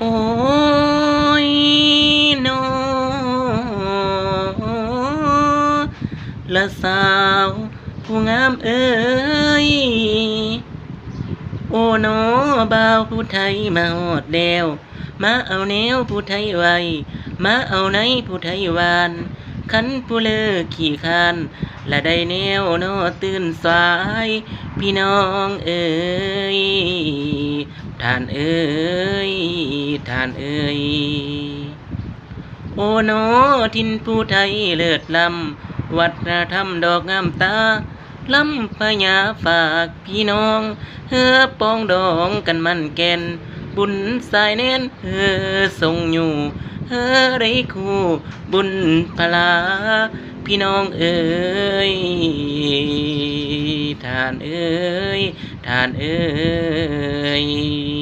โอ้ยนอละสาวผู้งามเอ้ย โอ้นอบ่าวผู้ไทยมาฮอดแล้วมาเอาแนวผู้ไทยไว้มาเอาในผู้ไทยวานขันผู้เลิกขี่คานและได้แนวนอตื่นสาย พี่น้องเอ้ย ท่านเอ้ยท่านเอ้ยโอ้นอทินผู้ไทยเลิศลำวัฒนธรรมดอกงามตาลำพญาฝากพี่น้อง เฮือปองดองกันมันแก่นบุญสายแน่นเฮือทรงอยู่เฮือไรคู่บุญพลา พี่น้องเอ้ยทานเอ้ยทานเอ้ย